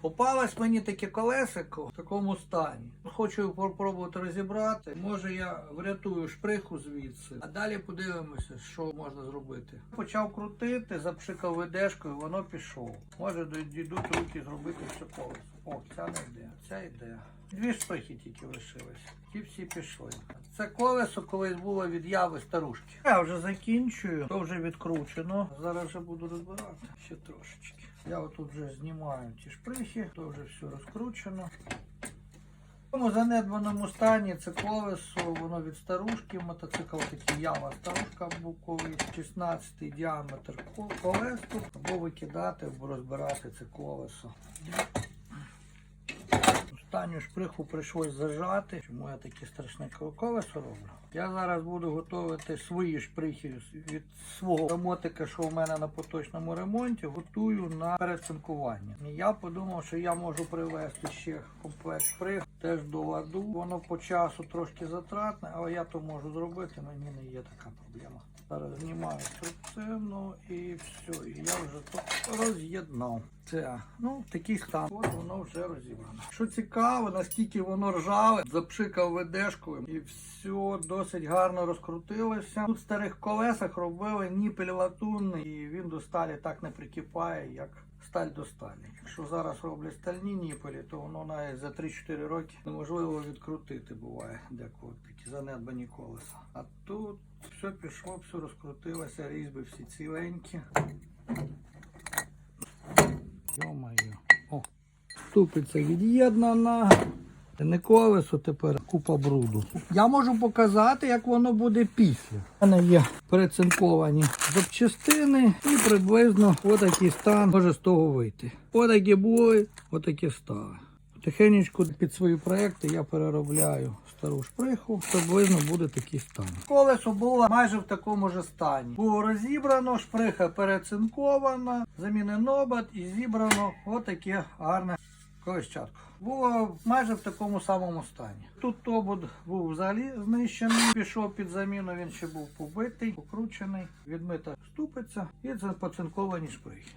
Попалось мені таке колесико в такому стані. Хочу попробувати розібрати. Може я врятую шприху звідси, а далі подивимося, що можна зробити. Почав крутити, запшикав ведешкою, воно пішло. Може дійдуть руки зробити все колесо. О, ця не йде, ця йде. Дві шприхи тільки лишились. Ті всі пішли. Це колесо колись було від яви старушки. Я вже закінчую, то вже відкручено. Зараз вже буду розбирати ще трошечки. Я отут вже знімаю ці шприхи, то вже все розкручено. В тому занедбаному стані це колесо, воно від старушки, мотоцикл такий ява старушка був колись, 16 діаметр ко- колес тут, або викидати, або розбирати це колесо. Останню шприху прийшлось зажати. Чому я таке страшне колесо роблю? Я зараз буду готувати свої шприхи від свого ремонтика, що в мене на поточному ремонті, готую на перецинкування. Я подумав, що я можу привезти ще комплект шприх теж до ладу. Воно по часу трошки затратне, але я то можу зробити, мені не є така проблема. Зараз знімаю трубцину і все. І я вже тут роз'єднав. Це, ну, такий стан. От воно вже розібрано. Що цікаво, наскільки воно ржаве, запшикав ведешкою і все досить гарно розкрутилося. Тут в старих колесах робили ніпель латунний, і він до сталі так не прикипає, як сталь до сталі. Якщо зараз роблять стальні ніпелі, то воно навіть за 3-4 роки неможливо відкрутити буває деколи такі занедбані колеса. А тут все пішло, все розкрутилося, різьби всі ціленькі. Йо-моє. О, ступиця від'єднана. Не колесо тепер купа бруду. Я можу показати, як воно буде після. У мене є перецинковані запчастини і приблизно отакий стан може з того вийти. Отакі були, отакі стали. Потихенечку під свої проекти я переробляю стару шприху. Приблизно буде такий стан. Колесо було майже в такому ж стані. Було розібрано, шприха перецинкована, замінено обод і зібрано отаке гарне колещатко. Було майже в такому самому стані. Тут обод був взагалі знищений, пішов під заміну, він ще був побитий, покручений, відмита ступиця і поцинковані шприхи.